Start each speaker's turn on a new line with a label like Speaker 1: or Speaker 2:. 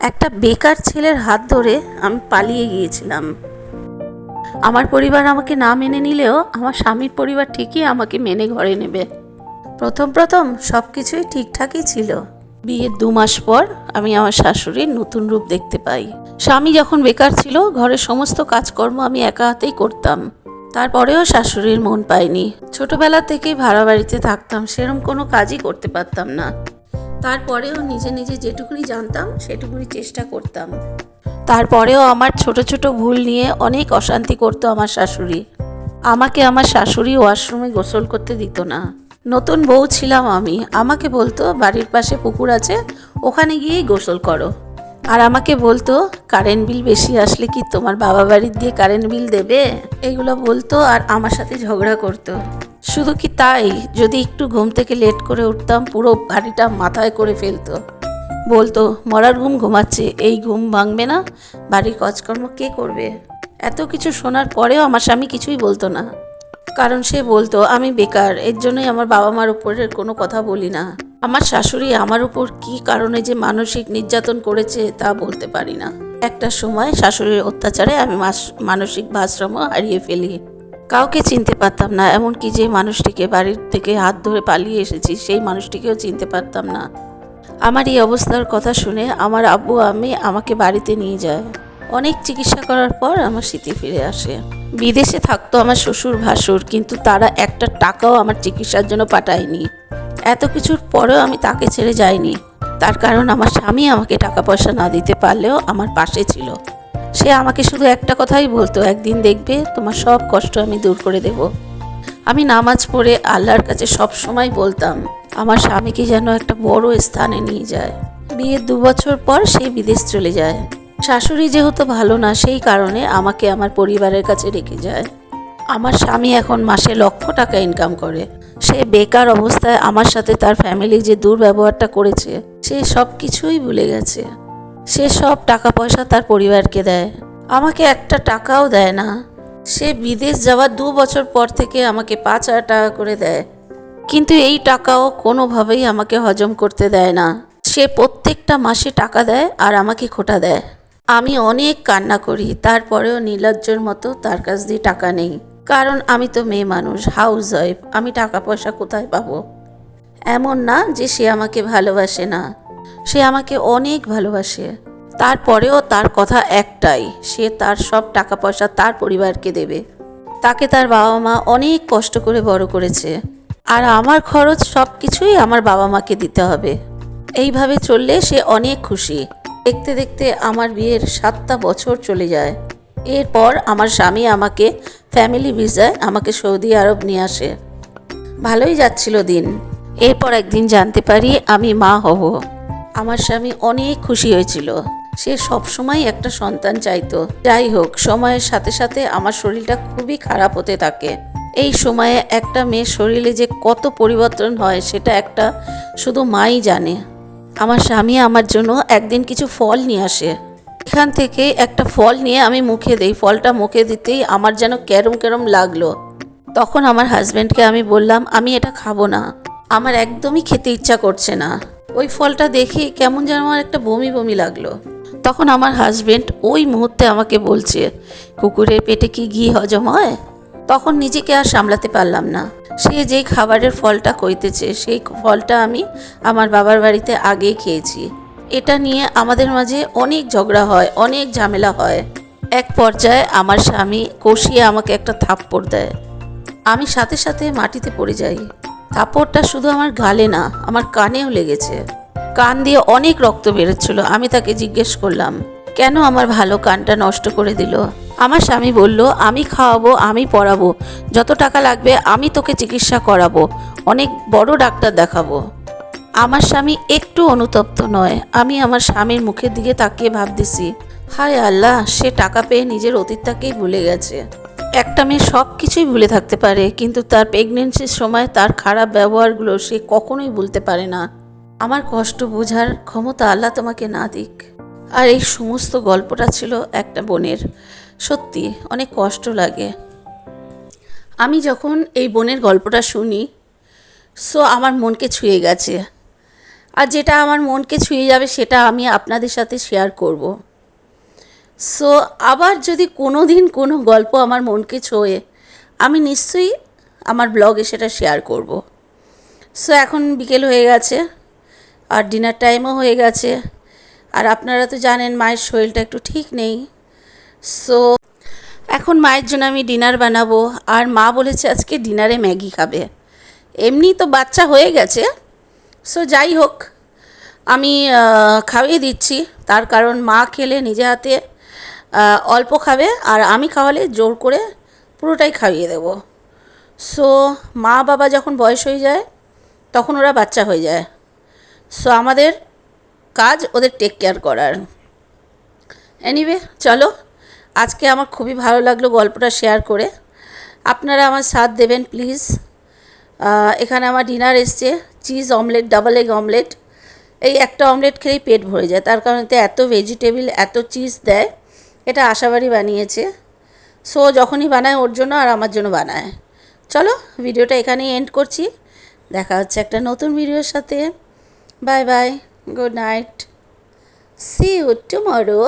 Speaker 1: একটা বেকার ছেলের হাত ধরে আমি পালিয়ে গিয়েছিলাম। আমার পরিবার আমাকে না মেনে নিলেও আমার স্বামীর পরিবার ঠিকই আমাকে মেনে ঘরে নেবে। প্রথম প্রথম সব কিছুই ঠিকঠাকই ছিল। বিয়ের দু মাস পর আমি আমার শাশুড়ির নতুন রূপ দেখতে পাই। স্বামী যখন বেকার ছিল, ঘরের সমস্ত কাজকর্ম আমি একা হাতেই করতাম। তারপরেও শাশুড়ির মন পায়নি। ছোটবেলা থেকেই ভাড়া বাড়িতে থাকতাম সেরকম কোনো কাজই করতে পারতাম না। তারপরেও নিজে নিজে যেটুকুনি জানতাম, সেটুকুনি চেষ্টা করতাম। তারপরেও আমার ছোট ছোট ভুল নিয়ে অনেক অশান্তি করতো আমার শাশুড়ি। আমাকে আমার শাশুড়ি ওয়াশরুমে গোসল করতে দিত না। নতুন বউ ছিলাম আমি। আমাকে বলতো, বাড়ির পাশে পুকুর আছে, ওখানে গিয়েই গোসল করো। আর আমাকে বলতো, কারেন্ট বিল বেশি আসলে কি তোমার বাবা বাড়ির দিয়ে কারেন্ট বিল দেবে? এইগুলো বলতো আর আমার সাথে ঝগড়া করতো। শুধু কি তাই? যদি একটু ঘুম থেকে লেট করে উঠতাম, পুরো বাড়িটা মাথায় করে ফেলতো। বলতো, মরার ঘুম ঘুমাচ্ছে, এই ঘুম ভাঙবে না। বাড়ির কাজকর্ম কে করবে? এত কিছু শোনার পরেও আমার স্বামী কিছুই বলতো না। কারণ সে বলতো, আমি বেকার, এর জন্যই আমার বাবা মার উপরের কোনো কথা বলি না। আমার শাশুড়ি আমার উপর কি কারণে যে মানসিক নির্যাতন করেছে তা বলতে পারি না। একটা সময় শাশুড়ির অত্যাচারে আমি মানসিক ভারসাম্য হারিয়ে ফেলি। কাউকে চিনতে পারতাম না, এমনকি যে মানুষটিকে বাড়ির থেকে হাত ধরে পালিয়ে এসেছি, সেই মানুষটিকেও চিনতে পারতাম না। আমার এই অবস্থার কথা শুনে আমার আব্বু আমি আমাকে বাড়িতে নিয়ে যায়। অনেক চিকিৎসা করার পর আমার স্মৃতি ফিরে আসে। বিদেশে থাকতো আমার শ্বশুর ভাসুর, কিন্তু তারা একটা টাকাও আমার চিকিৎসার জন্য পাঠায়নি। এত কিছুর পরেও আমি তাকে ছেড়ে যাইনি। তার কারণ আমার স্বামী আমাকে টাকা পয়সা না দিতে পারলেও আমার পাশে ছিল। সে আমাকে শুধু একটা কথাই বলতো, একদিন দেখবে তোমার সব কষ্ট আমি দূর করে দেব। আমি নামাজ পড়ে আল্লাহর কাছে সব সময় বলতাম, আমার স্বামীকে যেন একটা বড় স্থানে নিয়ে যায়। বিয়ের দু বছর পর সে বিদেশ চলে যায়। শাশুড়ি যেহেতু ভালো না, সেই কারণে আমাকে আমার পরিবারের কাছে রেখে যায়। আমার স্বামী এখন মাসে লক্ষ টাকা ইনকাম করে। সে বেকার অবস্থায় আমার সাথে তার ফ্যামিলি যে দুর্ব্যবহারটা করেছে, সে সব কিছুই ভুলে গেছে। সে সব টাকা পয়সা তার পরিবারকে দেয়। আমাকে একটা টাকাও দেয় না। সে বিদেশ যাওয়ার দু বছর পর থেকে আমাকে পাঁচ হাজার টাকা করে দেয়। কিন্তু এই টাকাও কোনোভাবেই আমাকে হজম করতে দেয় না। সে প্রত্যেকটা মাসে টাকা দেয় আর আমাকে খোটা দেয়। আমি অনেক কান্না করি, তারপরেও নির্লজ্জর মতো তার কাছ দিয়ে টাকা নেই। কারণ আমি তো মেয়ে মানুষ হাউস ওয়াইফ আমি টাকা পয়সা কোথায় পাবো? এমন না যে সে আমাকে ভালোবাসে না। সে আমাকে অনেক ভালোবাসে। তারপরেও তার কথা একটাই, সে তার সব টাকা পয়সা তার পরিবারকে দেবে। তাকে তার বাবা মা অনেক কষ্ট করে বড় করেছে। আর আমার খরচ সব কিছুই আমার বাবা মাকে দিতে হবে। এইভাবে চললে সে অনেক খুশি। দেখতে দেখতে আমার বিয়ের সাতটা বছর চলে যায়। এরপর আমার স্বামী আমাকে ফ্যামিলি ভিসায় আমাকে সৌদি আরব নিয়ে আসে। ভালোই যাচ্ছিল দিন। এরপর একদিন জানতে পারি আমি মা হব। আমার স্বামী অনেক খুশি হয়েছিল। সে সবসময় একটা সন্তান চাইতো। যাই হোক, সময়ের সাথে সাথে আমার শরীরটা খুবই খারাপ হতে থাকে। এই সময়ে একটা মেয়ের শরীরে যে কত পরিবর্তন হয়, সেটা একটা শুধু মাই জানে। আমার স্বামী আমার জন্য একদিন কিছু ফল নিয়ে আসে। এখান থেকে একটা ফল নিয়ে আমি মুখে দিই। ফলটা মুখে দিতেই আমার যেন কেরম কেরম লাগল। তখন আমার হাজব্যান্ডকে আমি বললাম, আমি এটা খাব না। আমার একদমই খেতে ইচ্ছা করছে না। ওই ফলটা দেখে কেমন যেন আমার একটা বমি বমি লাগল। তখন আমার হাজব্যান্ড ওই মুহূর্তে আমাকে বলছে, কুকুরের পেটে কি ঘি হজম হয়? তখন নিজেকে আর সামলাতে পারলাম না। সে যেই খাবারের ফলটা কইতেছে, সেই ফলটা আমি আমার বাবার বাড়িতে আগেই খেয়েছি। এটা নিয়ে আমাদের মাঝে অনেক ঝগড়া হয়, অনেক ঝামেলা হয়। এক পর্যায়ে আমার স্বামী কষিয়ে আমাকে একটা থাপ্পড় দেয়। আমি সাথে সাথে মাটিতে পড়ে যাই। থাপ্পড়টা শুধু আমার গালে না, আমার কানেও লেগেছে। কান দিয়ে অনেক রক্ত বেরোচ্ছিল, আমি তাকে জিজ্ঞেস করলাম, কেন আমার ভালো কানটা নষ্ট করে দিল? আমার স্বামী বলল, আমি খাওয়াবো, আমি পড়াবো। যত টাকা লাগবে, আমি তোকে চিকিৎসা করাবো। অনেক বড় ডাক্তার দেখাবো। আমার স্বামী একটু অনুতপ্ত নয়। আমি আমার স্বামীর মুখের দিকে তাকিয়ে ভাবতেছি, হায় আল্লাহ, সে টাকা পেয়ে নিজের অতীতটাকেই ভুলে গেছে। একটা মেয়ে সব কিছুই ভুলে থাকতে পারে, কিন্তু তার প্রেগনেন্সির সময় তার খারাপ ব্যবহারগুলো সে কখনোই ভুলতে পারে না। আমার কষ্ট বোঝার ক্ষমতা আল্লাহ তোমাকে না দিক। আর এই সমস্ত গল্পটা ছিল একটা বোনের। সত্যি, অনেক কষ্ট লাগে। আমি যখন এই বোনের গল্পটা শুনি সো আমার মনকে ছুঁয়ে গেছে। আর যেটা আমার মনকে ছুঁয়ে যাবে সেটা আমি আপনাদের সাথে শেয়ার করব। সো আবার যদি কোনো দিন কোনো গল্প আমার মনকে ছোঁয়ে, আমি নিশ্চয়ই আমার ব্লগে সেটা শেয়ার করব। সো এখন বিকেল হয়ে গেছে, আর ডিনার টাইমও হয়ে গেছে, আর আপনারা তো জানেন মায়ের শরীরটা একটু ঠিক নেই। সো এখন মায়ের জন্য আমি ডিনার বানাবো, আর মা বলেছে আজকে ডিনারে ম্যাগি খাবে। এমনি তো বাচ্চা হয়ে গেছে সো যাই হোক, আমি খাইয়ে দিচ্ছি। তার কারণ মা খেলে নিজে হাতে অল্প খাবে, আর আমি খাওয়ালে জোর করে পুরোটাই খাইয়ে দেবো। সো মা বাবা যখন বয়স হয়ে যায়, তখন ওরা বাচ্চা হয়ে যায়। সো আমাদের কাজ ওদের টেক কেয়ার করার। এনিওয়ে চলো, আজকে আমার খুবই ভালো লাগল গল্পটা শেয়ার করে। আপনারা আমার সাথ দেবেন প্লিজ এখানে আমার ডিনার এসছে, cheese omelette, double egg omelette. এই একটা অমলেট খেলেই পেট ভরে যায়, তার কারণ এত ভেজিটেবিল, এত চিজ দেয়, এটা আশাবাড়ি বানিয়েছে। সো যখনই বানায় ওর জন্য আর আমার জন্য বানায়। চলো, ভিডিওটা এখানেই এন্ড করছি। দেখা হচ্ছে একটা নতুন ভিডিওর সাথে। Bye bye, good night. See you tomorrow